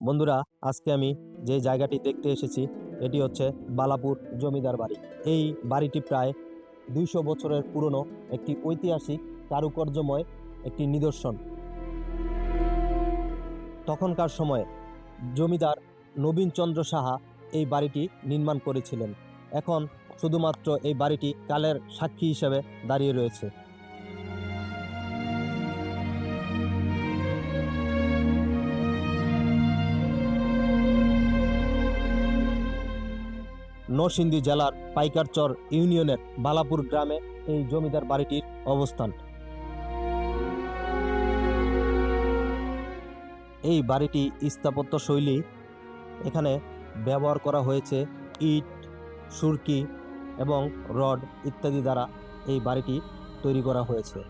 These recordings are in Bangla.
বন্ধুরা, আজকে আমি যে জায়গাটি দেখতে এসেছি, এটি হচ্ছে বালাপুর জমিদার বাড়ি। এই বাড়িটি প্রায় দুইশো বছরের পুরনো একটি ঐতিহাসিক কারুকার্যময় একটি নিদর্শন। তখনকার সময়ে জমিদার নবীনচন্দ্র সাহা এই বাড়িটি নির্মাণ করেছিলেন। এখন শুধুমাত্র এই বাড়িটি কালের সাক্ষী হিসেবে দাঁড়িয়ে রয়েছে। নরসিংদী জেলার পাইকারচর ইউনিয়নের বালাপুর গ্রামে এই জমিদার বাড়িটির অবস্থান। এই বাড়িটি স্থাপত্য শৈলী এখানে ব্যবহার করা হয়েছে ইট, সুরকি এবং রড ইত্যাদি দ্বারা এই বাড়িটি তৈরি করা হয়েছে।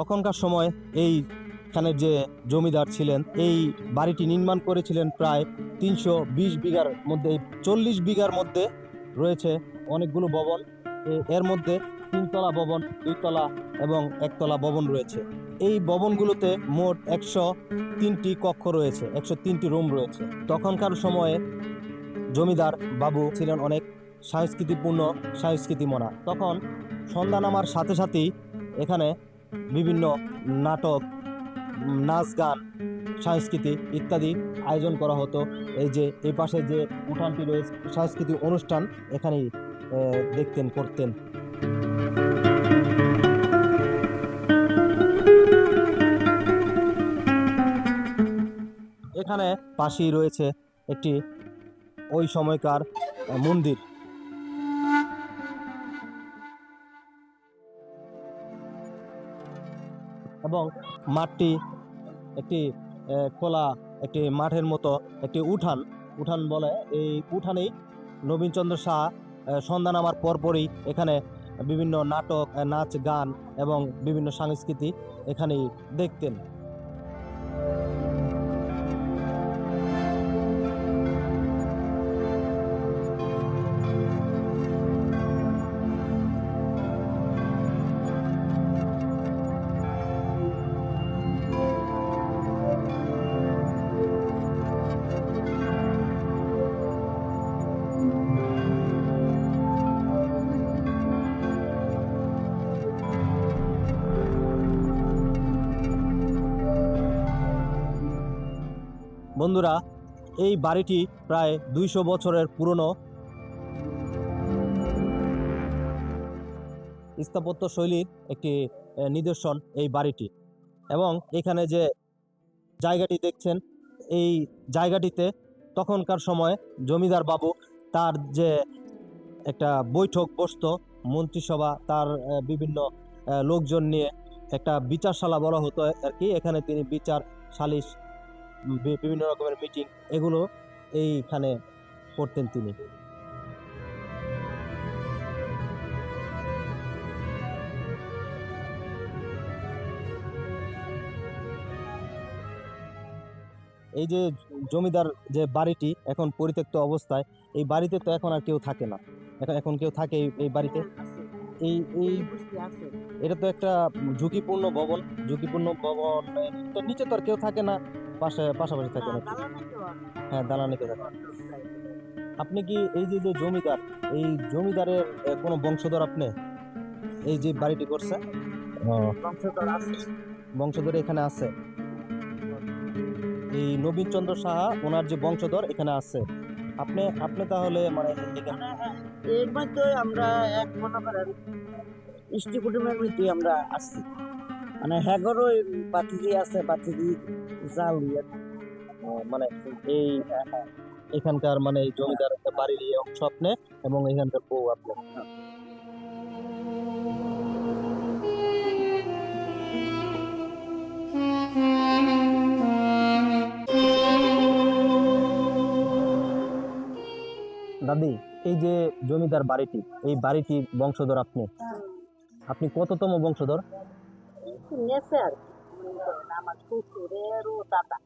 তখনকার সময় এইখানের যে জমিদার ছিলেন, এই বাড়িটি নির্মাণ করেছিলেন প্রায় তিনশো বিশ বিঘার মধ্যে চল্লিশ বিঘার মধ্যে রয়েছে অনেকগুলো ভবন। এর মধ্যে তিনতলা ভবন, দুইতলা এবং একতলা ভবন রয়েছে। এই ভবনগুলোতে মোট একশো তিনটি কক্ষ রয়েছে, একশো তিনটি রুম রয়েছে। তখনকার সময়ে জমিদার বাবু ছিলেন অনেক সংস্কৃতিপূর্ণ সংস্কৃতিমনা। তখন সন্ধ্যা নামার সাথে সাথেই এখানে বিভিন্ন নাটক, নাচ গান সংস্কৃতি ইত্যাদি আয়োজন করা হতো। এই যে, এই পাশে যে উঠানটি রয়েছে, সাংস্কৃতিক অনুষ্ঠান এখানেই দেখতেন, করতেন। এখানে পাশেই রয়েছে একটি ওই সময়কার মন্দির। এবং মাঠটি একটি খোলা একটি মাঠের মতো একটি উঠান। উঠান বলে এই উঠানেই নবীনচন্দ্র শাহ সন্ধ্যা নামার পরপরই এখানে বিভিন্ন নাটক নাচ, গান এবং বিভিন্ন সংস্কৃতি এখানেই দেখতেন। বন্ধুরা, এই বাড়িটি প্রায় দুইশো বছরের পুরনো। স্থাপত্য শৈলীর একটি নিদর্শন এই বাড়িটি। এবং এখানে যে জায়গাটি দেখছেন, এই জায়গাটিতে তখনকার সময় জমিদার বাবু তার যে একটা বৈঠক বসত, মন্ত্রিসভা তার বিভিন্ন লোকজন নিয়ে একটা বিচারশালা বলা হতো আর কি। এখানে তিনি বিচার সালিশ বিভিন্ন রকমের মিটিং এগুলো এইখানে করতেন তিনি। এই যে জমিদার যে বাড়িটি এখন পরিত্যক্ত অবস্থায় এই বাড়িতে তো এখন আর কেউ থাকে না। এখন এখন কেউ থাকে এই- বাড়িতে। এই এই এটা তো একটা ঝুঁকিপূর্ণ ভবন। ঝুঁকিপূর্ণ ভবন তো নিচে তো আর কেউ থাকে না। পাশে পাশাপাশি থাকে না হ্যাঁ দালানে কেউ থাকে আপনি কি এই যে যে জমিদার এই জমিদারের কোনো বংশধর আপনি? এই যে বাড়িটি করছে? বংশধর এখানে আছে। এই নবীনচন্দ্র সাহা ওনার যে বংশধর এখানে আছে। আপনি আপনি তাহলে মানে এখানে এর মধ্যে আমরা এক মনে করেন ইষ্টি কুটুমের মধ্যে আমরা আসছি। মানে হ্যাগরও বাতিজি আছে বাতিজি জাল আহ, মানে এই এখানকার মানে এই জমিদার একটা বাড়ির এই অংশ আপনি এবং এখানকার বউ আপনি দাদি এই যে জমিদার বাড়িটি এই বাড়িটি বংশধর আপনি। আপনি কততম বংশধর? নেছে আর কি মনে করেন আমার শ্বশুরেরও দাদা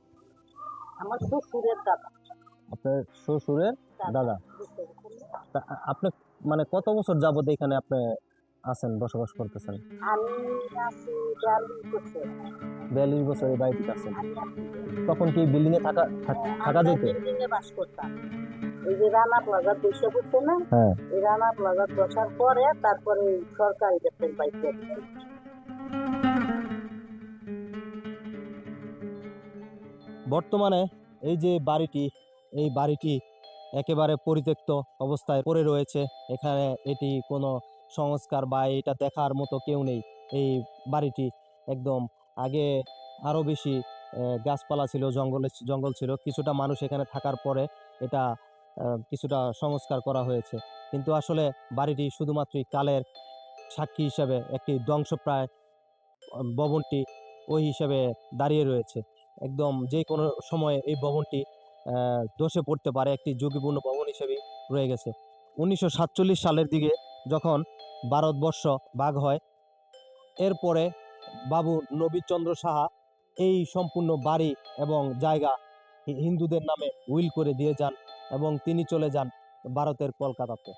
আমার শ্বশুরের দাদা আপনার শ্বশুরের দাদা তা আপনি মানে কত বছর যাবত এখানে আপনি আছেন বসবাস করতেছেন? আমি আছি বিয়াল্লিশ বছর। বিয়াল্লিশ বছর এই বাড়িতে আছেন। তখন কি বিল্ডিং এ থাকা থাক- থাকা যেত? বিল্ডিংয়ে বাস করতাম। এই যে রানা প্লাজা বসে পড়ছে না? হ্যাঁ। এই রানা প্লাজা বসার পরে তারপরে সরকারি বেতন পাইছে বর্তমানে এই যে বাড়িটি, এই বাড়িটি একেবারে পরিত্যক্ত অবস্থায় পড়ে রয়েছে। এখানে এটি কোনো সংস্কার বা এটা দেখার মতো কেউ নেই। এই বাড়িটি একদম আগে আরও বেশি গাছপালা ছিল, জঙ্গলে, জঙ্গল ছিল। কিছুটা মানুষ এখানে থাকার পরে এটা কিছুটা সংস্কার করা হয়েছে। কিন্তু আসলে বাড়িটি শুধুমাত্রই কালের সাক্ষী হিসাবে একটি ধ্বংসপ্রায় ভবনটি ওই হিসাবে দাঁড়িয়ে রয়েছে। একদম যে কোনো সময়ে এই ভবনটি ধসে পড়তে পারে, একটি ঝুঁকিপূর্ণ ভবন হিসেবে রয়ে গেছে। উনিশশো সাতচল্লিশ সালের দিকে যখন ভারতবর্ষ ভাগ হয়, এরপরে বাবু নবীচন্দ্র সাহা এই সম্পূর্ণ বাড়ি এবং জায়গা হিন্দুদের নামে উইল করে দিয়ে যান এবং তিনি চলে যান ভারতের কলকাতাতে।